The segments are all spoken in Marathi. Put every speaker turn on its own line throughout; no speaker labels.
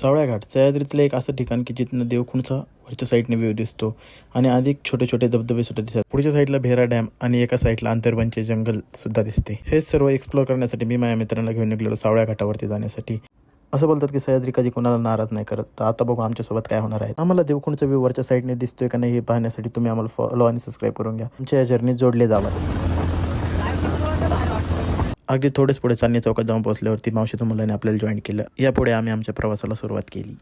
सावळ्याघाट सह्याद्रीतलं एक असं ठिकाण की जिथनं देवखुंडचा वरच्या साईडने व्ह्यू दिसतो आणि अधिक छोटे छोटे धबधबे सुद्धा दिसतात. पुढच्या साईडला भेरा डॅम आणि एका साईडला अंतरबनचे जंगल सुद्धा दिसते. हे सर्व एक्सप्लोर करण्यासाठी मी माझ्या मित्रांना घेऊन निघलेलो सावळ्या घाटावरती जाण्यासाठी. असं बोलतात की सह्याद्री कधी कोणाला नाराज नाही करत. तर आता बघू आमच्यासोबत काय होणार आहे. आम्हाला देवखुणचा व्ह्यू वरच्या साईडने दिसतोय का नाही हे पाहण्यासाठी तुम्ही आम्हाला फॉलो आणि सबस्क्राईब करून घ्या. आमच्या या जर्नी जोडले जावा. अगदी थोडेच पुढे चांदणी चौकात जाऊन पोहोचल्यावरती मावशीच्या मुलाने आपल्याला जॉईन केलं. यापुढे आम्ही आमच्या प्रवासाला सुरुवात केली.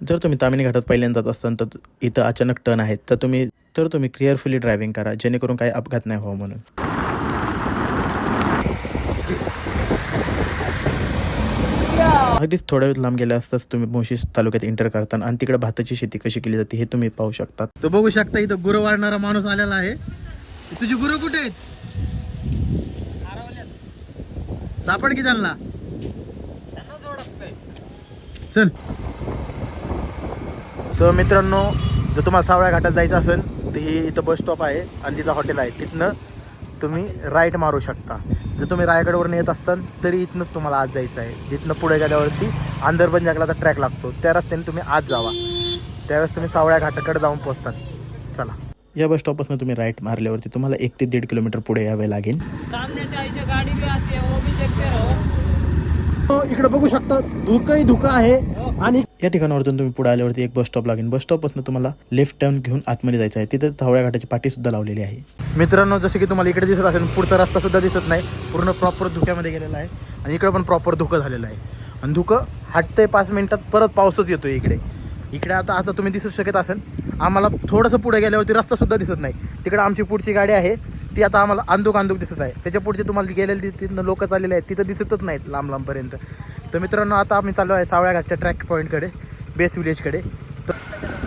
जर तुम्ही तामिनी घाटात पहिल्यांदा जात असताना तर इथं अचानक टर्न आहेत. तर तुम्ही तर तुम्ही केअरफुली ड्रायव्हिंग करा जेणेकरून काही अपघात नाही व्हावं म्हणून. अगदीच थोड्या वेळ लांब गेले असताच तुम्ही मोशी तालुक्यात एंटर करता आणि तिकडे भाताची शेती कशी केली जाते हे तुम्ही पाहू शकता. तो बघू शकता इथं गुरु वाढणारा माणूस आलेला आहे. तुझी गुरु कुठे आहेत? सापड की त्यांना? चल. तर मित्रांनो जर तुम्हाला सावळ्या घाटात जायचं असेल तर ही इथं बस स्टॉप आहे आणि तिथं हॉटेल आहे. तिथनं तुम्ही राईट मारू शकता. जर तुम्ही रायगडवरून येत असताल तरी इथनंच तुम्हाला आज जायचं आहे. जिथनं पुढे गेल्यावरती आंधरबन जंगलाचा ट्रॅक लागतो. त्या रस्त्याने तुम्ही आज जावा. त्यावेळेस तुम्ही सावळ्या घाटाकडे जाऊन पोहोचतात. चला. या बस स्टॉपपासून तुम्ही राईट मारल्यावरती तुम्हाला एक ते दीड किलोमीटर पुढे यावे लागेल. इकडे बघू शकता धुकंही धुकं आहे. आणि या ठिकाणावरून तुम्ही पुढे आल्यावरती एक बस स्टॉप लागेल. बस स्टॉपपासून तुम्हाला लेफ्ट टर्न घेऊन आतमध्ये जायचं आहे. तिथे धावळ्या घाटाची पाठी सुद्धा लावलेली आहे. मित्रांनो जसं की तुम्हाला इकडे दिसत असेल पुढचा रस्ता सुद्धा दिसत नाही. पूर्ण प्रॉपर धुक्यामध्ये गेलेला आहे. आणि इकडे पण प्रॉपर धुकं झालेलं आहे. आणि धुकं हटते पाच मिनिटात परत पाऊसच येतो इकडे. इकडे आता आता तुम्ही दिसू शकत असेल. आम्हाला थोडंसं पुढे गेल्यावरती रस्ता सुद्धा दिसत नाही. तिकडे आमची पुढची गाडी आहे. ती आता आम्हाला अंदूक अंदूक दिसत आहे. त्याच्या पुढचे तुम्हाला गेलेले तिथनं लोक चाललेले आहेत. तिथं दिसतच नाहीत लांब लांबपर्यंत तर मित्रांनो आता आम्ही चाललो आहे सावळ्या घाटच्या ट्रॅक पॉईंटकडे बेस विलेजकडे तर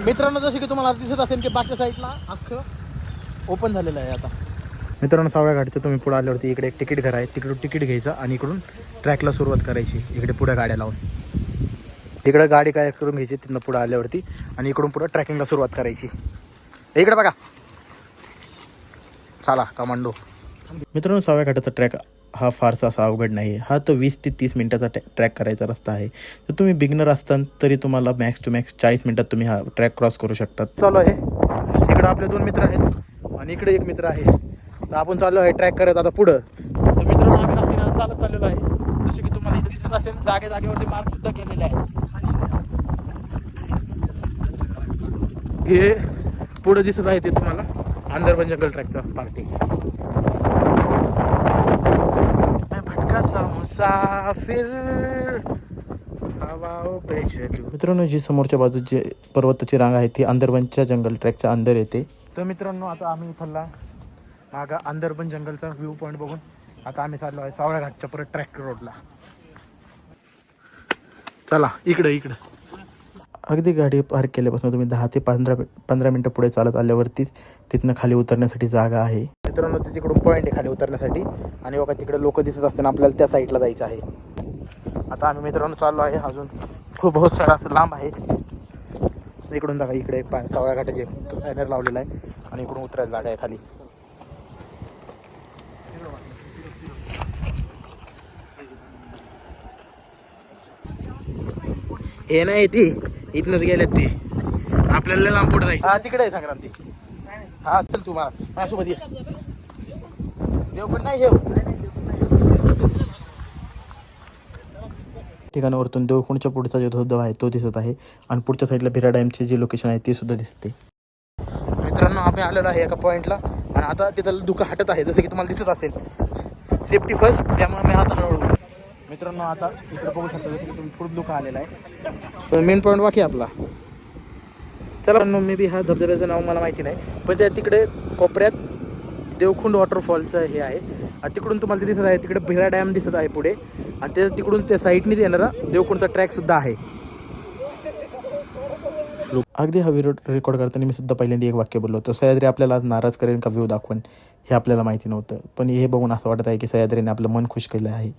मित्रांनो जसे की तुम्हाला दिसत असेल की बाकी साईडला अख्खं ओपन झालेलं आहे आता. मित्रांनो सावळ्या घाटचं तुम्ही पुढे आल्यावरती इकडे एक तिकीट घर आहे. तिकडून तिकीट घ्यायचं आणि इकडून ट्रॅकला सुरुवात करायची. इकडे पुढे गाड्या लावून. इकडं गाडी काय करून घ्यायची तिथनं पुढे आल्यावरती आणि इकडून पुढं ट्रॅकिंगला सुरुवात करायची. इकडे बघा. चला कमांडो. मित्रांनो सहाव्या घाटाचा ट्रॅक हा फारसा असा अवघड नाही आहे हा तो वीस ते तीस मिनिटाचा ट्रॅक करायचा रस्ता आहे. तर तुम्ही बिगनर असताना तरी तुम्हाला मॅक्स टू मॅक्स चाळीस मिनिटात तुम्ही हा ट्रॅक क्रॉस करू शकता. चालू आहे. इकडं आपले दोन मित्र आहेत आणि इकडे एक मित्र आहे. तर आपण चाललो आहे ट्रॅक करत आता पुढं. तर मित्रांनो आम्ही रस्त्याने चालत चाललेलो आहे. जसे की तुम्हाला इथे दिसत असेल जागे जागेवरती मार्क सुद्धा केलेले आहेत हे पुढं दिसत आहे ते तुम्हाला. अंदरबन जंगल ट्रॅकचा पार्टी. मित्रांनो जी समोरच्या बाजूची पर्वताची रांग आहे ती अंदरबनच्या जंगल ट्रॅकच्या अंदर येते. तर मित्रांनो आता आम्ही इथला मागा अंदरबन जंगलचा व्ह्यू पॉईंट बघून आता आम्ही चाललो आहे सावळ्या घाटच्या परत ट्रॅक रोडला चला इकडं इकडं. अगदी गाडी पार्क केल्यापासून तुम्ही दहा ते पंधरा पंधरा मिनटं पुढे चालत आल्यावरतीच तिथनं खाली उतरण्यासाठी जागा आहे. मित्रांनो ते तिकडून पॉईंट आहे खाली उतरण्यासाठी. आणि बघा तिकडे लोक दिसत असताना आपल्याला त्या साईडला जायचं आहे. आता आम्ही मित्रांनो चाललो आहे अजून. खूप बहुत सारा असं लांब आहे. इकडून बघा इकडे एक पा सावळ्या घाटाचे बॅनर लावलेला आहे. आणि इकडून उतरायला जागा आहे खाली. हे नाही ती. इथनच गेल्यात ते. आपल्याला लांब पुढे जायचं. हा तिकडे आहे संक्रांती हा चल तू मला. माझ्यासोबत ये. देव पण नाही ठेव ठिकाणावरतून देवकुंडच्या पुढचा जो धबधबा आहे तो दिसत आहे. आणि पुढच्या साईडला भिरा डॅमचे जे लोकेशन आहे ते सुद्धा दिसते. मित्रांनो आम्ही आलेलो आहे एका पॉईंटला आणि आता तिथं दुःख हटत आहे जसं की तुम्हाला दिसत असेल. सेफ्टी फर्स्ट त्यामुळे मी आता हळूहळू मित्रांनो आता इकडे बघू शकता जसं की तुम्ही पुढे दुःख आलेला आहे. मेन पॉईंट बाकी आपला. चला मे बी हा धबधब्याचं नाव मला माहिती नाही पण त्या तिकडे कोपऱ्यात देवखुंड वॉटरफॉलचं हे आहे. आणि तिकडून तुम्हाला ते दिसत आहे तिकडे भिरा डॅम दिसत आहे पुढे. आणि त्या तिकडून त्या साईडनीच येणारा देवखुंडचा ट्रॅकसुद्धा आहे. अगदी हा व्हिडिओ रेकॉर्ड करताना मी सुद्धा पहिल्यांदा एक वाक्य बोललो होतो सह्याद्री आपल्याला आज नाराज करेल का व्ह्यू दाखवून हे आपल्याला माहिती नव्हतं. पण हे बघून असं वाटत आहे की सह्याद्रीने आपलं मन खुश केलं आहे.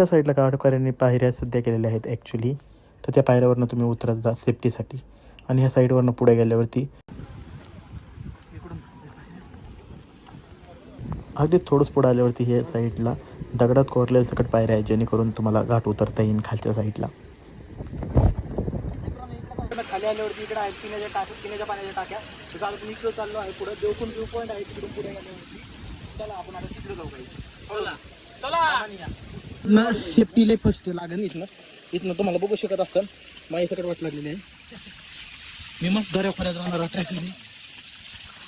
ह्या साईडला गाडकऱ्यांनी पायऱ्या सुद्धा केलेल्या आहेत ॲक्च्युली तर त्या पायऱ्यावरनं तुम्ही उतरत जा सेफ्टीसाठी आणि ह्या साईडवरनं पुढे गेल्यावरती
अगदी थोडंच पुढे आल्यावरती हे साईडला दगडात कोरलेलं सकट पायऱ्या आहे जेणेकरून तुम्हाला घाट उतरता येईल खालच्या साईडला.
खाली आल्यावरती इकडे आहेत पिण्याच्या टाक्या पिण्याच्या पाण्याच्या टाक्या. तिथं आपण इकडे चाललो आहे पुढे देवकून व्यू पॉईंट आहे तिकडून पुढे गेल्यावरती. चला आपण आता तिकडे जाऊ काही
चला. चला.
सेफ्टी लय फर्स्ट लागेल इथनं. इथनं तुम्हाला बघू शकत असतं माझ्याकडे वाट लागलेली आहे. मी मस्त दर्या खोऱ्यात राहणार ट्रॅफिकने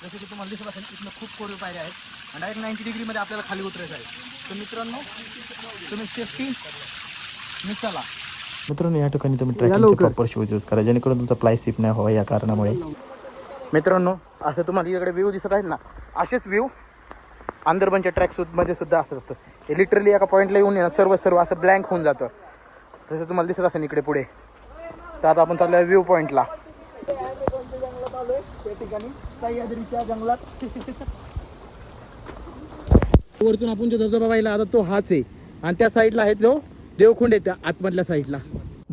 जसं की तुम्हाला दिसत असेल इथनं खूप कोरीव पायऱ्या आहेत. आणि डायरेक्ट नाईन्टी डिग्रीमध्ये आपल्याला खाली उतरायचं आहे. तर मित्रांनो तुम्ही सेफ्टी मी चला.
मित्रांनो या ठिकाणी तुम्ही ट्रॅकिंगचे प्रॉपर शूज यूज करा. जेणेकरून तुमचा प्लाय सिप नाही व्हावा या कारणामुळे.
मित्रांनो असं तुम्हाला इकडे व्ह्यू दिसत आहेत ना? असेच व्ह्यू आंदरबनच्या ट्रॅकमध्ये सुद्धा असत असतं. हे लिटरली एका पॉईंटला येऊन येणार. ना सर्व सर्व असं ब्लँक होऊन जातं. तसं तुम्हाला दिसत असेल इकडे पुढे. तर आता आपण चाललोय व्ह्यू पॉईंटला त्या ठिकाणी सह्याद्रीच्या जंगलात वरतून आपण जो धबधबा पाहिला आता तो हाच आहे. आणि त्या साईडला आहे तो देवखुंड आहे त्या आतमधल्या साईडला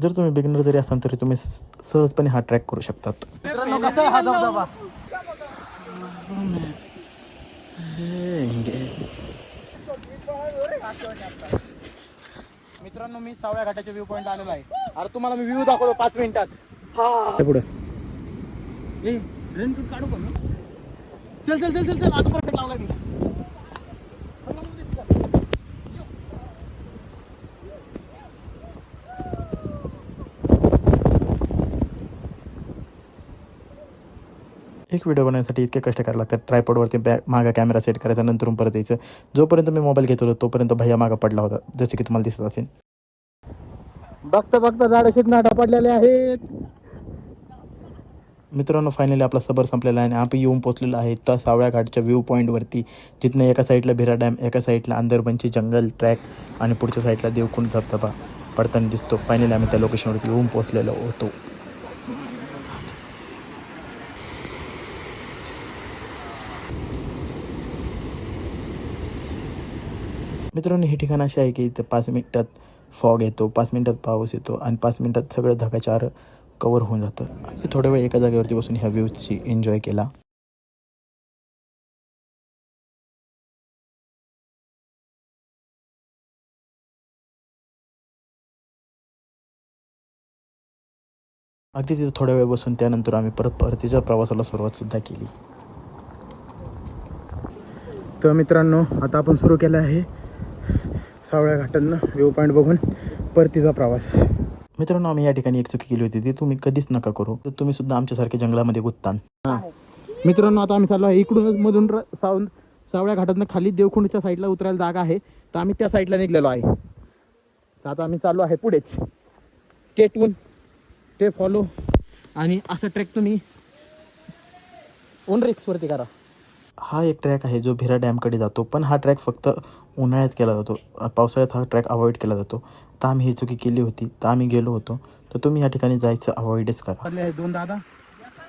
जर तुम्ही बिगिनर जरी असाल तरी तुम्ही सहजपणे हा ट्रॅक करू शकतात.
कसा आहे हा धबधबा मित्रांनो मी सावळ्या घाटाच्या व्ह्यू पॉईंट आलेलो आहे. अरे तुम्हाला मी व्ह्यू दाखवतो पाच मिनिटात. पुढे.
रेनकोट काढू का
चल चल चल चल चल. आता परफेक्ट लावला मी.
एक व्हिडिओ बनवण्यासाठी इतके कष्ट करायला लागतात. ट्रायपॉडवरती बॅ मागा कॅमेरा सेट करायचा नंतरून परत यायचं. जोपर्यंत मी मोबाईल घेत होतो तोपर्यंत भैया मागा पडला होता. जसे की तुम्हाला दिसत असेल.
बघता बघता झाडं शिकनाटा पडलेले आहेत.
मित्रांनो फायनली आपला सबर संपलेला आहे आणि आपण येऊन पोचलेलो आहे त्या सावळ्या घाटच्या व्ह्यू पॉईंटवरती जिथनं एका साईडला भिरा डॅम एका साईडला अंदरबनची जंगल ट्रॅक आणि पुढच्या साईडला देवकुंड धबधबा पडताना दिसतो. फायनली आम्ही त्या लोकेशनवरती येऊन पोचलेलो होतो. मित्रांनो हे ठिकाण असे आहे की इथे पाच मिनिटात फॉग येतो पाच मिनिटात पाऊस येतो आणि पाच मिनिटात सगळं धकाचार कवर होऊन जातं. आणि थोड्या वेळ एका जागेवरती बसून ह्या व्ह्यूजची एन्जॉय केला. अगदी तिथे थोड्या वेळ बसून त्यानंतर आम्ही परत परतीच्या प्रवासाला सुरुवात सुद्धा केली.
तर मित्रांनो आता आपण सुरू केलं आहे सावळ्या घाटांना व्ह्यू पॉईंट बघून परतीचा प्रवास.
मित्रांनो आम्ही या ठिकाणी एक चुकी केली होती. ती तुम्ही कधीच नका करू. तर तुम्ही सुद्धा आमच्यासारखे जंगलामध्ये गुत्तान
मित्रांनो आता आम्ही चाललो आहे. इकडूनच मधून सावंत सावळ्या घाटातनं खाली देवखुंडच्या साईडला उतरायला जागा आहे. तर आम्ही त्या साईडला निघलेलो आहे. तर आता आम्ही चाललो आहे पुढेच. टेटून ते फॉलो आणि असं ट्रेक तुम्ही ओन रिक्सवरती करा.
हा एक ट्रॅक आहे जो भिरा डॅमकडे जातो. पण हा ट्रॅक फक्त उन्हाळ्यात केला जातो. पावसाळ्यात हा ट्रॅक अवॉइड केला जातो. तर आम्ही ही चुकी केली होती. तर आम्ही गेलो होतो. तर तुम्ही या ठिकाणी जायचं अवॉइडच करा.
दोन दादा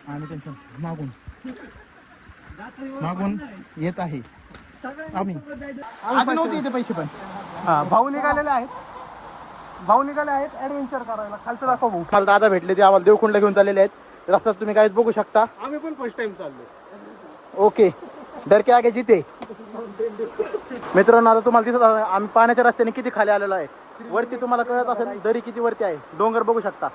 आणि त्यांच्या मागून. मागून येत आहे. आम्ही. अजून नव्हते इथे पैसे पण. हा भाऊ निघालेले आहेत. भाऊ निघाले आहेत. ऍडव्हेंचर करायला. खालचं दाखव भाऊ. खाल दादा भेटले ते आम्हाला देवकुंडला घेऊन चाललेले आहेत. रस्त्यात तुम्ही काहीच बघू शकता. आम्ही पण फर्स्ट टाइम चाललो ओके डर के आगे जिते. मित्रांनो आता तुम्हाला दिसत असेल, आम्ही पाण्याच्या रस्त्याने किती खाली आलेलो आहे. वरती तुम्हाला कळत असेल दरी किती वरती आहे. डोंगर बघू शकता.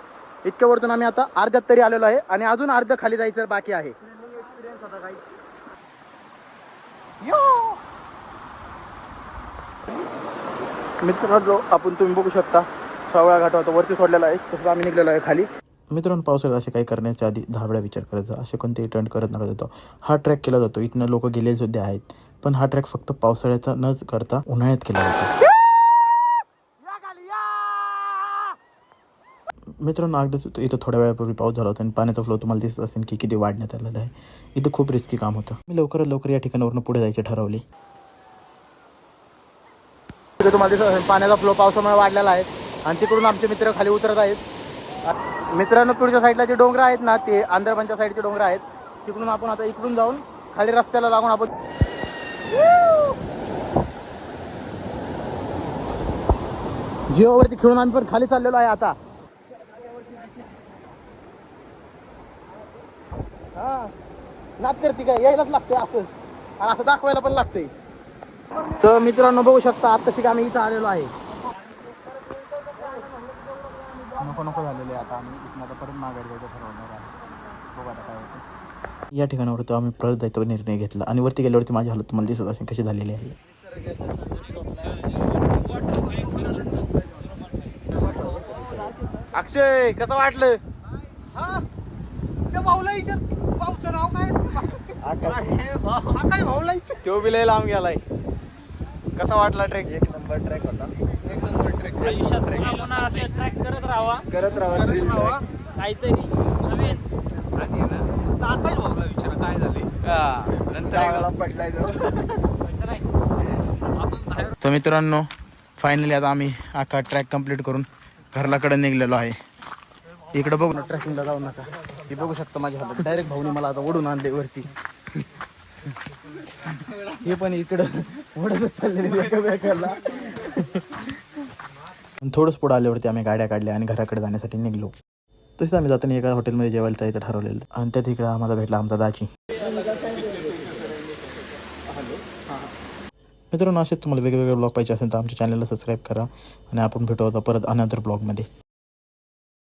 इतक्या वरतून आम्ही आता अर्ध्यात तरी आलेलो आहे आणि अजून अर्ध खाली जायचं बाकी आहे. यो! मित्रांनो आपण तुम्ही बघू शकता सावळा घाट होता वरती सोडलेला आहे. तसं आम्ही निघलेलो आहे खाली.
मित्रांनो पावसाळ्यात असे काही करण्याच्या आधी दहा वेळा विचार करायचा असे कोणतेही ट्रेंड करत नका जातो हा ट्रॅक केला जातो. इथनं लोक गेले सुद्धा आहेत. पण हा ट्रॅक फक्त पावसाळ्याचा न करता उन्हाळ्यात केला जातो. मित्रांनो अगदीच इथं थोड्या वेळापूर्वी पाऊस झाला होता आणि पाण्याचा फ्लो तुम्हाला दिसत असेल की किती वाढण्यात आलेला आहे. इथं खूप रिस्की काम होतं. मी लवकरात लवकर या ठिकाणावरून पुढे जायचे ठरवले.
तुम्हाला दिसत असेल पाण्याचा फ्लो पावसामुळे वाढलेला आहे. आणि तिकडून आमचे मित्र खाली उतरत आहेत. मित्रांनो पुढच्या साईडला जे डोंगर आहेत ना ते आंध्रपंच्या साईडचे डोंगर आहेत. तिकडून आपण आता इकडून जाऊन खाली रस्त्याला लागून आपण जिओवरती खेळून आम्ही पण खाली चाललेलो आहे आता. हा नाच करते काय यायलाच लागते असं. आणि असं दाखवायला पण लागतंय तर मित्रांनो बघू शकता आत्ताशी आम्ही इथं आलेलो आहे नको नको झालेले आता आम्ही इथून आता परत माघारी जायचं ठरवणार आहे. बघू आता काय होतं.
या ठिकाणावरती आम्ही परत जायचा निर्णय घेतला. आणि वरती गेल्यावरती माझी हालत तुम्हाला दिसत असेल कशी झालेली आहे.
अक्षय कसं वाटलं? तो बी लय लांब गेलाय. कसा वाटला ट्रेक? एक नंबर ट्रॅक होता.
आयुष्यात पुन्हा असे ट्रॅक करत राहावा.
करत राहा
काहीतरी नवीन.
नंतर पडलाय
आपण बाहेर
तर मित्रांनो फायनली आता आम्ही आका ट्रॅक कंप्लीट करून घरलाकडे निघलेलो आहे. इकडे बघू ना ट्रॅकिंगला जाऊ नका. हे बघू शकता माझी हालत डायरेक्ट भाऊनी मला आता ओढून आणले वरती. हे पण इकडं ओढतच चाललेले एकामेकाला थोडंच पुढं आल्यावरती आम्ही गाड्या काढल्या आणि घराकडे जाण्यासाठी निघलो. तसेच आम्ही जाताना एका हॉटेलमध्ये जेवायला जायचं ठरवलेलं. आणि त्या तिकडं आम्हाला भेटला आमचा दाची मित्रांनो असेच तुम्हाला वेगवेगळे ब्लॉग पाहिजे असेल तर आमच्या चॅनलला सबस्क्राईब करा आणि आपण भेटू आता परत अनदर ब्लॉगमध्ये.